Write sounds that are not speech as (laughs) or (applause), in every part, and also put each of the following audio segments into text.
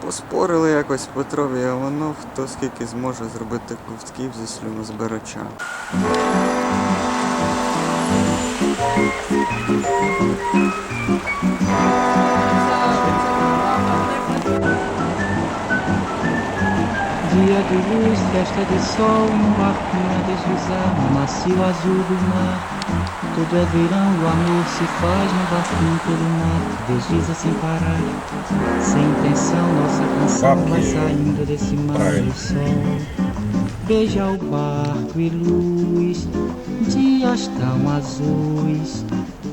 Поспорили якось Петрові, а воно хто скільки зможе зробити ковтків зі слюнозбирача. Dia de luz, festa de sol, um barquinho a deslizar no macio azul do mar. Tudo é verão, o amor se faz no barquinho pelo mar, desliza sem parar. Sem intenção, nossa canção vai saindo desse mar do sol. Beija o barco e luz, dias tão azuis.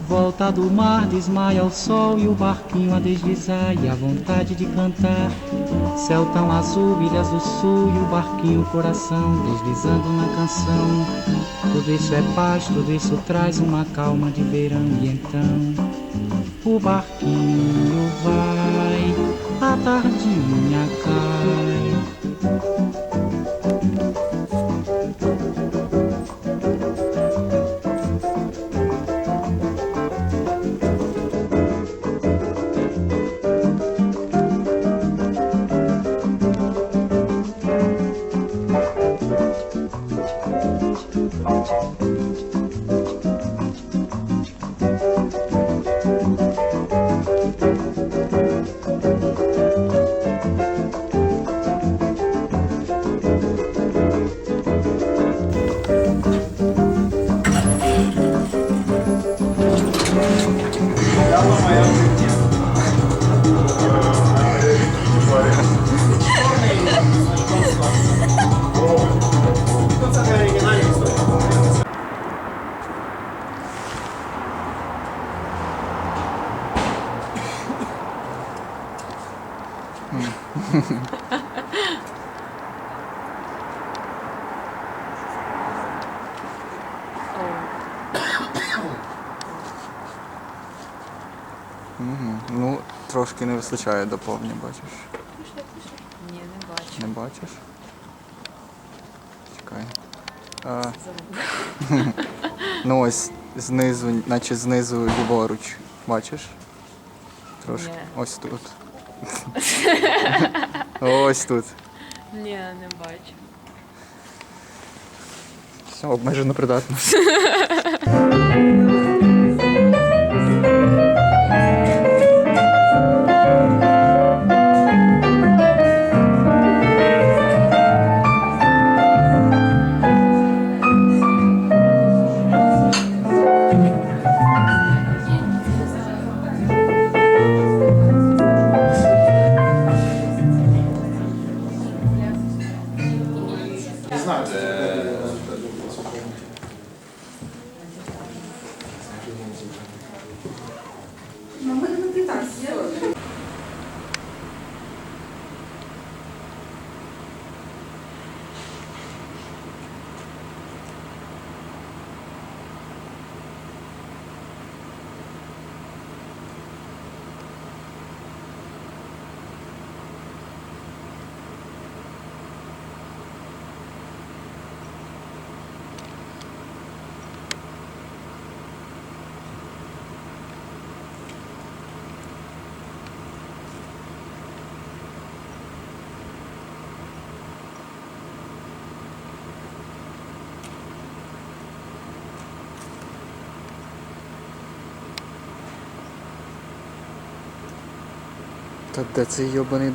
Volta do mar, desmaia o sol e o barquinho a deslizar e a vontade de cantar. Céu tão azul, ilhas do sul e o barquinho coração deslizando na canção. Tudo isso é paz, tudo isso traz uma calma de verão e então o barquinho vai, a tardinha cai. Угу. Ну, трошки не вистачає до повні, бачиш. Ні, не бачу. Не бачиш? Чекай. А, ну ось знизу, наче знизу ліворуч. Бачиш? Трошки. Ні. Ось тут. Ось тут. Ні, не бачу. Все, обмежено придатно. (laughs) знаю, це е, зробити. Та де цей йобаний.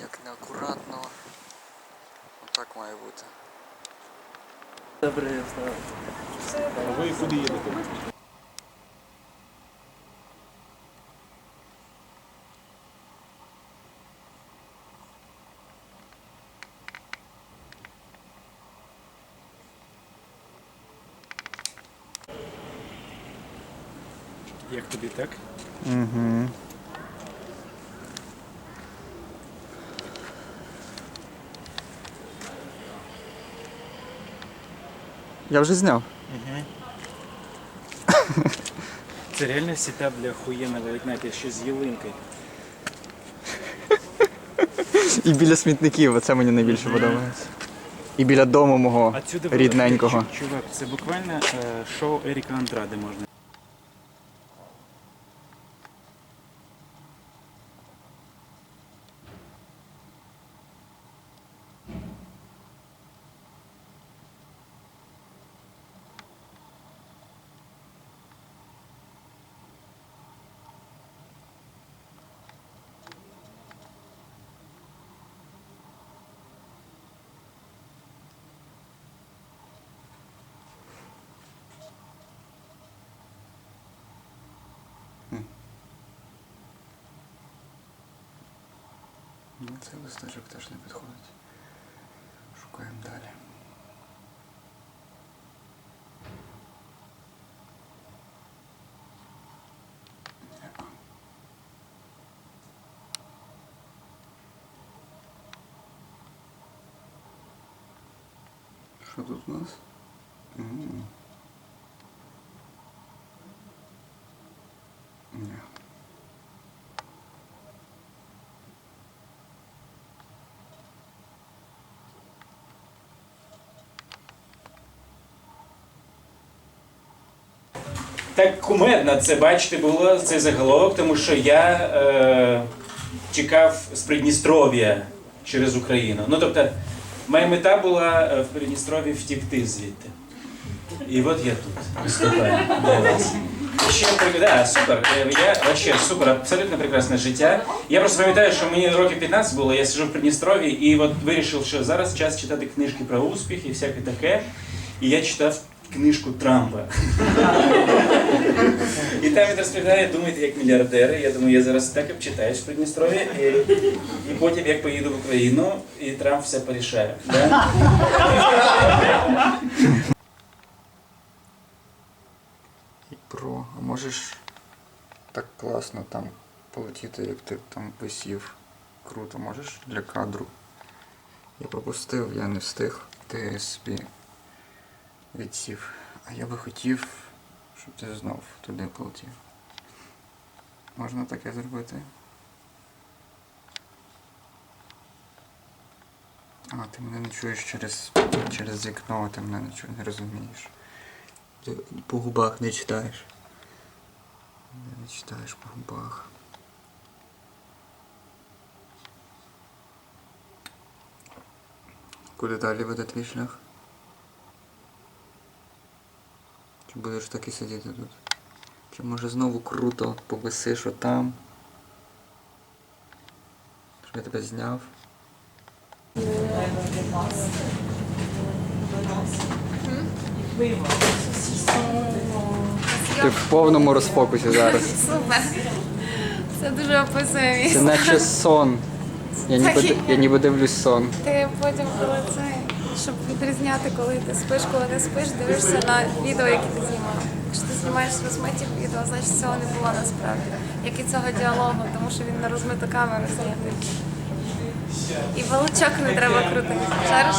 Як неакуратно. Отак має бути. Добре, Ви куди їдете? Як тобі так? Угу. Я вже зняв. Це реально сітап для охуєнного, знаєте, ще з ялинкою. І біля смітників, оце мені найбільше подобається. І біля дому мого Отсюди видно, рідненького. чу- Чувак, це буквально е, шоу Еріка Андраде можна. Цей листочок теж не підходить. Шукаємо далі. Що тут у нас? М. Ні. Так кумедно це бачити було цей заголовок, тому що я е, чекав з Придністров'я через Україну. Ну тобто, моя мета була е, в Придністров'ї втікти звідти. І от я тут виступаю для вас. Ще да, супер. Е, Я вообще супер, абсолютно прекрасне життя. Я просто пам'ятаю, що мені років 15 було, я сиджу в Придністров'ї і от вирішив, що зараз час читати книжки про успіх і всяке таке. І я читав книжку Трампа. І там він розповідає, думаєте, як мільярдери. Я думаю, я зараз так обчитаюсь в Придністров'ї, і, і потім як поїду в Україну, і Трамп все порішає. І про, а можеш так класно там полетіти, як ти там висів. Круто, можеш для кадру. Я пропустив, я не встиг. Ти собі відсів. А я би хотів, щоб ти знов туди полетів. Можна таке зробити? А, ти мене не чуєш через, через вікно, ти мене нічого не розумієш. Ти по губах не читаєш. Не читаєш по губах. Куди далі веде твій шлях? Чи будеш так і сидіти тут? Чи може знову круто повисиш отам? Щоб я тебе зняв? Ти в повному розфокусі зараз. (laughs) Супер. Це дуже описує Це наче сон. Я ніби, я ніби дивлюсь сон. Ти потім, коли це, щоб відрізняти, коли ти спиш, коли не спиш, дивишся на відео, яке ти знімав. Якщо ти знімаєш розмитів відео, значить цього не було насправді. Як і цього діалогу, тому що він на розмиту камеру знятий. І волочок не треба крутити. Шариш?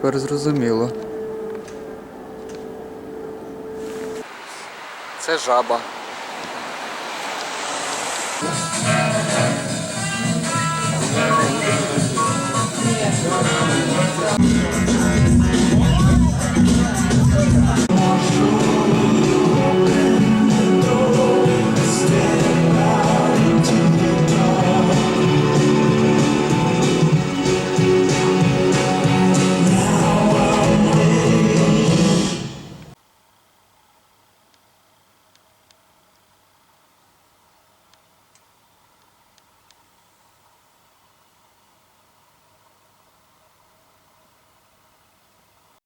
Тепер зрозуміло. Це жаба.